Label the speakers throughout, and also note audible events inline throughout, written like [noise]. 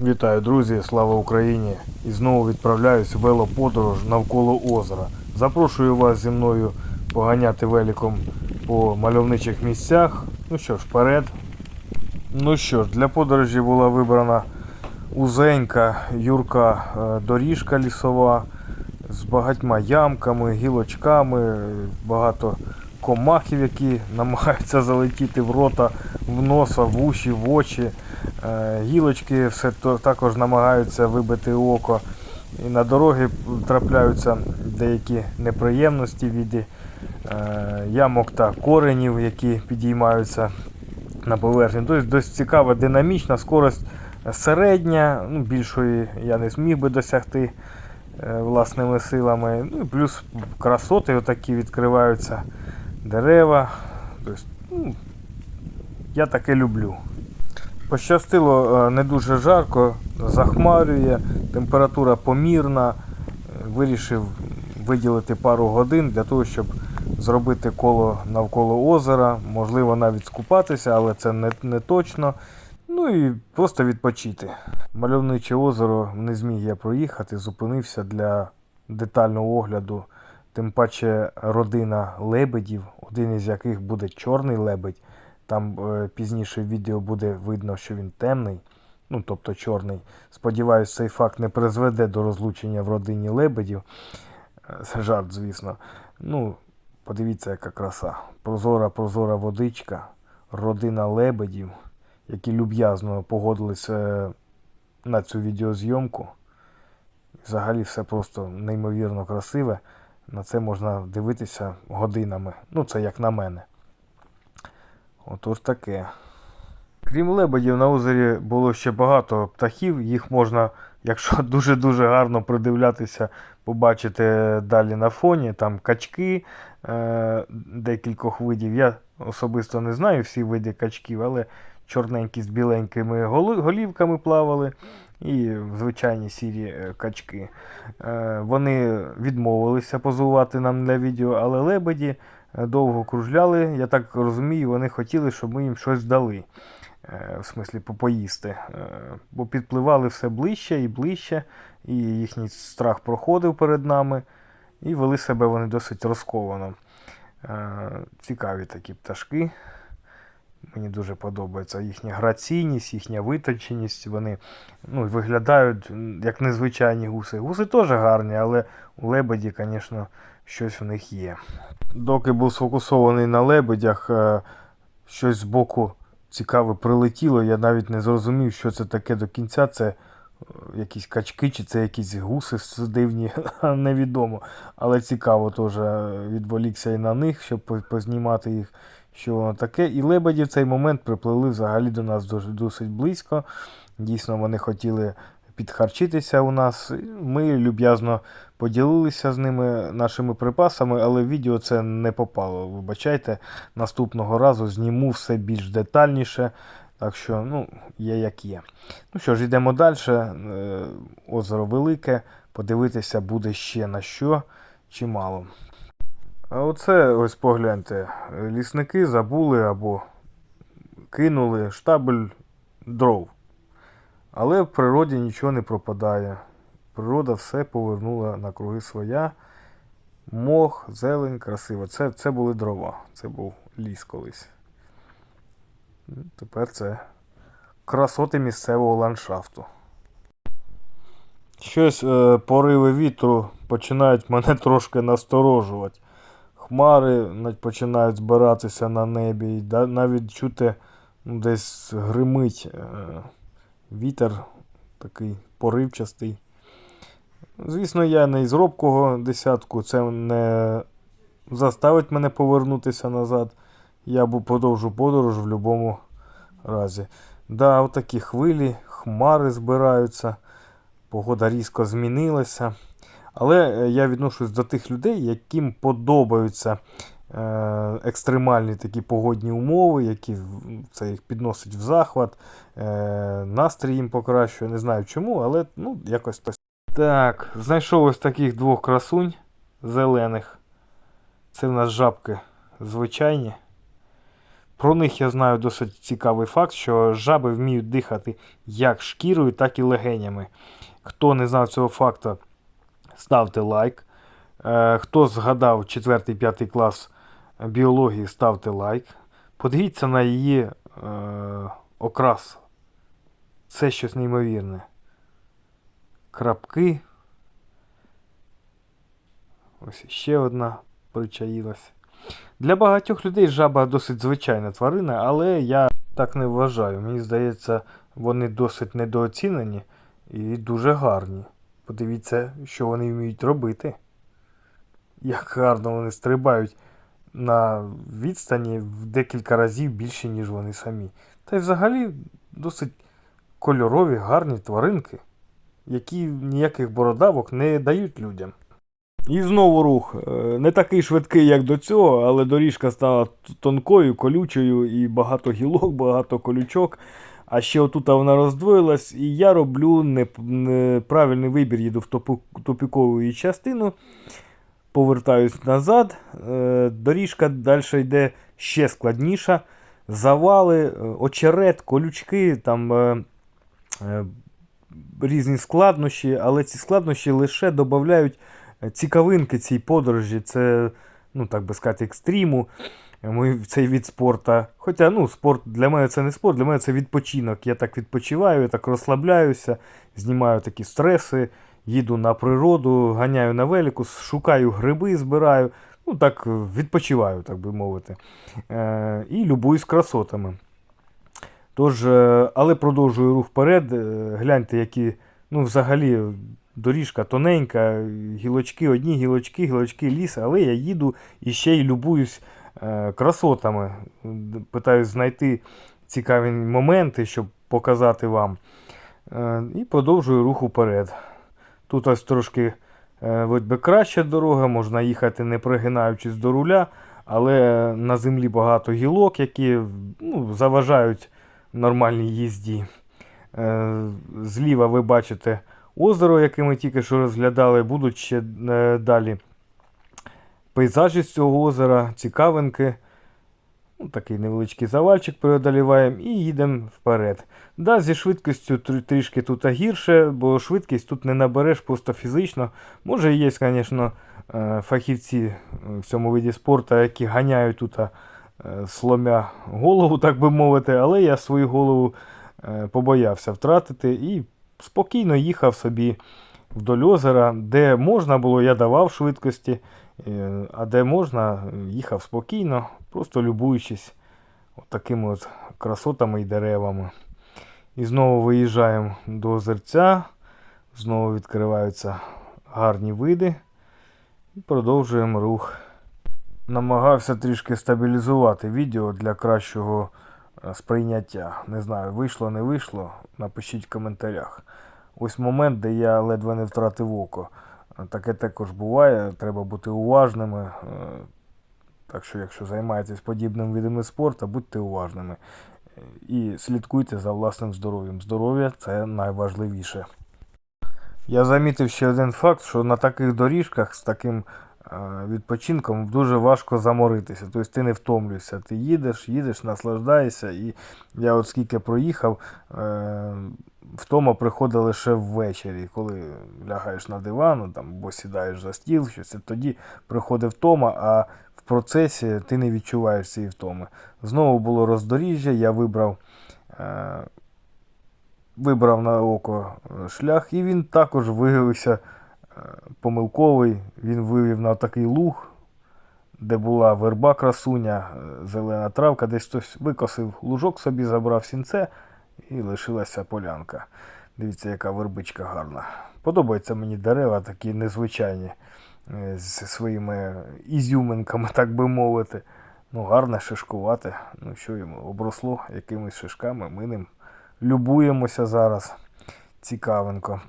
Speaker 1: Вітаю, друзі! Слава Україні! І знову відправляюсь в велоподорож навколо озера. Запрошую вас зі мною поганяти великом по мальовничих місцях. Ну що ж, вперед. Ну що ж, для подорожі була вибрана узенька юрка е, доріжка лісова з багатьма ямками, гілочками, багато комахів, які намагаються залетіти в рота, в носа, в уші, в очі. Е, Гілочки все то, також намагаються вибити око. І на дороги трапляються деякі неприємності в віді е, ямок та коренів, які підіймаються на поверхню. Тобто досить цікава, динамічна, скорость середня, ну, більшої я не зміг би досягти е, власними силами. Ну, плюс красоти отакі відкриваються, дерева. Тобто, ну, я таке люблю. Пощастило е, не дуже жарко, захмарює, температура помірна. Е, Вирішив виділити пару годин для того, щоб зробити коло навколо озера, можливо навіть скупатися, але це не, не точно. Ну і просто відпочити. Мальовниче озеро не зміг я проїхати, зупинився для детального огляду. Тим паче родина лебедів, один із яких буде чорний лебедь. Там е, пізніше в відео буде видно, що він темний, ну тобто чорний. Сподіваюсь, цей факт не призведе до розлучення в родині лебедів. Е, Це жарт, звісно. Ну, подивіться, яка краса. Прозора, прозора водичка, родина лебедів, які люб'язно погодилися на цю відеозйомку. Взагалі все просто неймовірно красиве. На це можна дивитися годинами. Ну, це як на мене. Отож таке. Крім лебедів, на озері було ще багато птахів. Їх можна, якщо [laughs] дуже-дуже гарно придивлятися, побачити далі на фоні. Там качки е- декількох видів. Я особисто не знаю всі види качків, але чорненькі з біленькими голівками плавали. І звичайні сірі е, качки. Е, Вони відмовилися позувати нам для відео, але лебеді довго кружляли. Я так розумію, вони хотіли, щоб ми їм щось дали. Е, В смислі по- поїсти. Е, Бо підпливали все ближче і ближче, і їхній страх проходив перед нами, і вели себе вони досить розковано. Е, Цікаві такі пташки. Мені дуже подобається їхня граційність, їхня витонченість. Вони ну, виглядають як незвичайні гуси. Гуси теж гарні, але у лебеді, звісно, щось в них є. Доки був сфокусований на лебедях, е, щось збоку цікаве прилетіло. Я навіть не зрозумів, що це таке до кінця. Це е, якісь качки, чи це якісь гуси дивні, [laughs] невідомо. Але цікаво теж е, відволікся і на них, щоб познімати їх, що воно таке. І лебеді в цей момент приплили взагалі до нас досить близько. Дійсно, вони хотіли підхарчитися у нас. Ми люб'язно поділилися з ними нашими припасами, але відео це не попало. Вибачайте, наступного разу зніму все більш детальніше. Так що, ну, є як є. Ну що ж, йдемо далі. Е, Озеро велике, подивитися буде ще на що чимало. А оце ось погляньте. Лісники забули або кинули штабель дров. Але в природі нічого не пропадає. Природа все повернула на круги своя. Мох, зелень, красиво. Це, це були дрова. Це був ліс колись. Тепер це красоти місцевого ландшафту. Щось е, пориви вітру починають мене [laughs] трошки насторожувати. Хмари починають збиратися на небі, і навіть чути ну, десь гримить е, вітер такий поривчастий. Звісно, я не із робкого десятку, це не заставить мене повернутися назад. Я бу- продовжу подорож в будь-якому разі. Да, отакі хвилі, хмари збираються, погода різко змінилася. Але е, я відношусь до тих людей, яким подобаються екстремальні такі погодні умови, які це їх підносить в захват, е, настрій їм покращує. Не знаю чому, але ну, якось так. Так, знайшов ось таких двох красунь зелених. Це в нас жабки звичайні. Про них я знаю досить цікавий факт, що жаби вміють дихати як шкірою, так і легенями. Хто не знав цього факту, ставте лайк. Е, Хто згадав 4-5 клас біології, ставте лайк. Подивіться на її е, окрас. Це щось неймовірне. Крапки. Ось ще одна причаїлась. Для багатьох людей жаба досить звичайна тварина, але я так не вважаю. Мені здається, вони досить недооцінені і дуже гарні. Подивіться, що вони вміють робити. Як гарно вони стрибають на відстані в декілька разів більше, ніж вони самі. Та й взагалі досить кольорові, гарні тваринки, які ніяких бородавок не дають людям. І знову рух. Е, Не такий швидкий, як до цього, але доріжка стала тонкою, колючою, і багато гілок, багато колючок. А ще отут вона роздвоїлась, і я роблю неп- неправильний вибір, їду в її частину, повертаюсь назад. Е, Доріжка далі йде ще складніша. Завали, е, очерет, колючки, там е, різні складнощі, але ці складнощі лише додають цікавинки цій подорожі. Це, ну так би сказати, екстриму. Цей від спорту. Хоча ну, спорт для мене це не спорт, для мене це відпочинок. Я так відпочиваю, я так розслабляюся, знімаю такі стреси, їду на природу, ганяю на велику, шукаю гриби, збираю. Ну так відпочиваю, так би мовити. Е, і любуюсь красотами. Тож, е, але продовжую рух вперед. Е, Гляньте, які, ну, взагалі, доріжка тоненька, гілочки, одні гілочки, гілочки ліс, але я їду і ще й любуюсь е, красотами. Питаюсь знайти цікаві моменти, щоб показати вам. Е, і продовжую рух вперед. Тут ось трошки е, вроді би краща дорога, можна їхати не пригинаючись до руля, але на землі багато гілок, які ну, заважають нормальній їзді. Е, Зліва ви бачите озеро, яке ми тільки що розглядали, будуть ще е, далі пейзажі з цього озера, цікавинки. Ну, такий невеличкий завальчик преодоліваємо і їдемо вперед. Да, зі швидкістю трішки тут гірше, бо швидкість тут не набереш просто фізично. Може, є, звісно, е, фахівці е, в цьому виді спорту, які ганяють тут е, сломя голову, так би мовити, але я свою голову побоявся втратити і спокійно їхав собі вдоль озера, де можна було, я давав швидкості, а де можна, їхав спокійно, просто любуючись от такими от красотами і деревами. І знову виїжджаємо до озерця, знову відкриваються гарні види і продовжуємо рух. Намагався трішки стабілізувати відео для кращого е, сприйняття. Не знаю, вийшло, не вийшло. Напишіть в коментарях. Ось момент, де я ледве не втратив око. Таке також буває, треба бути уважними. е, Так що, якщо займаєтесь подібним видами спорту, будьте уважними. І слідкуйте за власним здоров'ям. Здоров'я це найважливіше. Я замітив ще один факт, що на таких доріжках з таким е, відпочинком дуже важко заморитися. Тобто ти не втомлюєшся. Ти їдеш, їдеш, наслаждаєшся. І я от скільки проїхав, е, втома приходить лише ввечері, коли лягаєш на диван ну, там, або сідаєш за стіл, щось, тоді приходить втома, а в процесі ти не відчуваєш цієї втоми. Знову було роздоріжжя, я вибрав. Е, Вибрав на око е, шлях, і він також виявився е, помилковий. Він вивів на такий луг, де була верба красуня, е, зелена травка, десь хтось викосив лужок собі, забрав сінце і лишилася полянка. Дивіться, яка вербичка гарна. Подобаються мені дерева, такі незвичайні, е, зі своїми ізюминками, так би мовити. Ну, гарне, шишкувате. Ну, що йому, обросло якимись шишками, ми ним любуємося зараз. Цікавенько.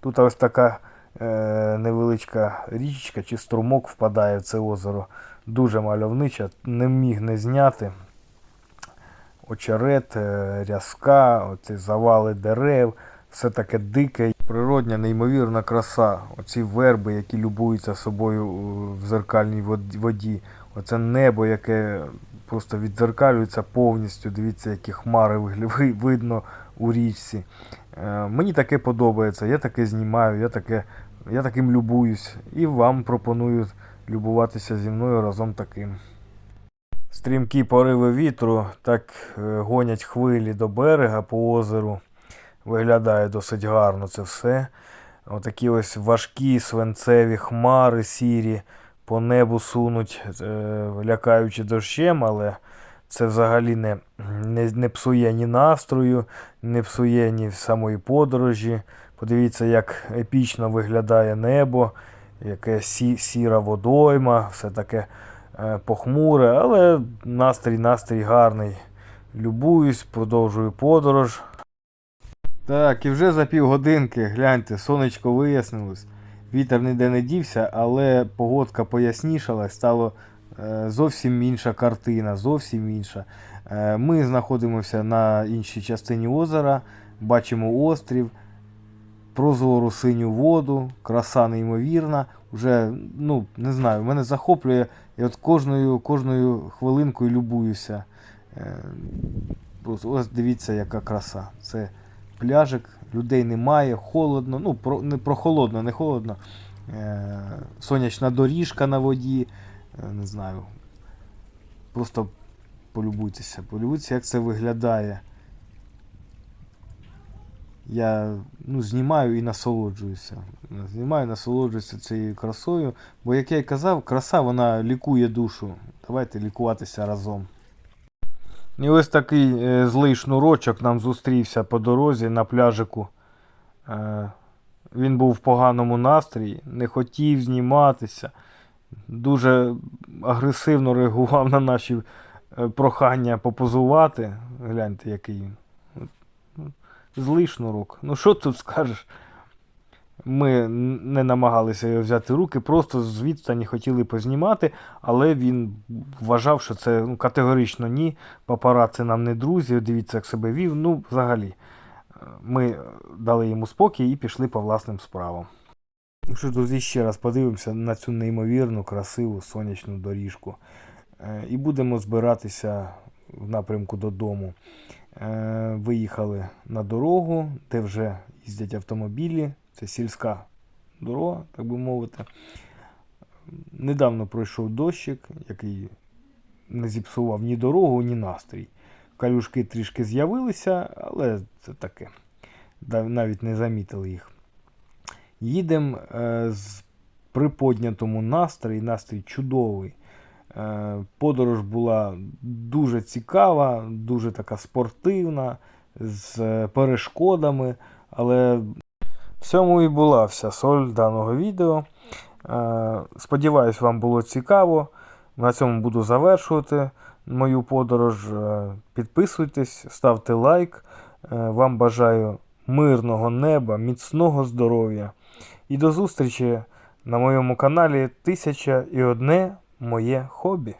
Speaker 1: Тут ось така е, невеличка річка чи струмок впадає в це озеро. Дуже мальовнича, не міг не зняти. Очерет, е, рязка, оці завали дерев, все таке дике. Природня, неймовірна краса. Оці верби, які любуються собою в зеркальній воді. Оце небо, яке просто віддзеркалюється повністю. Дивіться, які хмари видно у річці. Е, Мені таке подобається, я таке знімаю, я, таке, я таким любуюсь. І вам пропоную любуватися зі мною разом таким. Стрімкі пориви вітру так е, гонять хвилі до берега по озеру. Виглядає досить гарно це все. Отакі ось важкі свинцеві хмари сірі по небу сунуть, е, лякаючи дощем, але це взагалі не, не, не псує ні настрою, не псує ні самої подорожі. Подивіться, як епічно виглядає небо, яке сі, сіра водойма, все таке похмуре, але настрій, настрій гарний. Любуюсь, продовжую подорож. Так, і вже за півгодинки, гляньте, сонечко вияснилось. Вітер ніде не дівся, але погодка пояснішала, стало е, зовсім інша картина, зовсім інша. Е, ми знаходимося на іншій частині озера, бачимо острів, прозору синю воду, краса неймовірна. Уже, ну, не знаю, мене захоплює. І от кожною, кожною хвилинкою любуюся. Е, ось дивіться, яка краса. Це пляжик, людей немає, холодно, ну, про, не прохолодно, не холодно. Е, сонячна доріжка на воді. Е, не знаю. Просто полюбуйтеся, полюбуйтеся, як це виглядає. Я ну, знімаю і насолоджуюся. Знімаю, насолоджуюся цією красою. Бо, як я й казав, краса вона лікує душу. Давайте лікуватися разом. І ось такий е, злий шнурочок нам зустрівся по дорозі на пляжику. Е, він був в поганому настрої, не хотів зніматися, дуже агресивно реагував на наші е, прохання попозувати. Гляньте, який він. Злий шнурок. Ну що тут скажеш? Ми не намагалися його взяти руки, просто з відстані хотіли познімати, але він вважав, що це ну, категорично ні. Папараци нам не друзі, дивіться, як себе вів. Ну, взагалі, ми дали йому спокій і пішли по власним справам. Ну що, друзі, ще раз подивимося на цю неймовірну, красиву сонячну доріжку. Е, І будемо збиратися в напрямку додому. Е, Виїхали на дорогу, де вже їздять автомобілі. Це сільська дорога, так би мовити. Недавно пройшов дощик, який не зіпсував ні дорогу, ні настрій. Калюшки трішки з'явилися, але це таке. Навіть не замітили їх. Їдемо е, з приподнятому настрій, настрій чудовий. Е, Подорож була дуже цікава, дуже така спортивна, з е, перешкодами, але в цьому і була вся соль даного відео. Е, Сподіваюсь, вам було цікаво. На цьому буду завершувати мою подорож. Підписуйтесь, ставте лайк. Вам бажаю мирного неба, міцного здоров'я. І до зустрічі на моєму каналі Тисяча і одне моє хобі.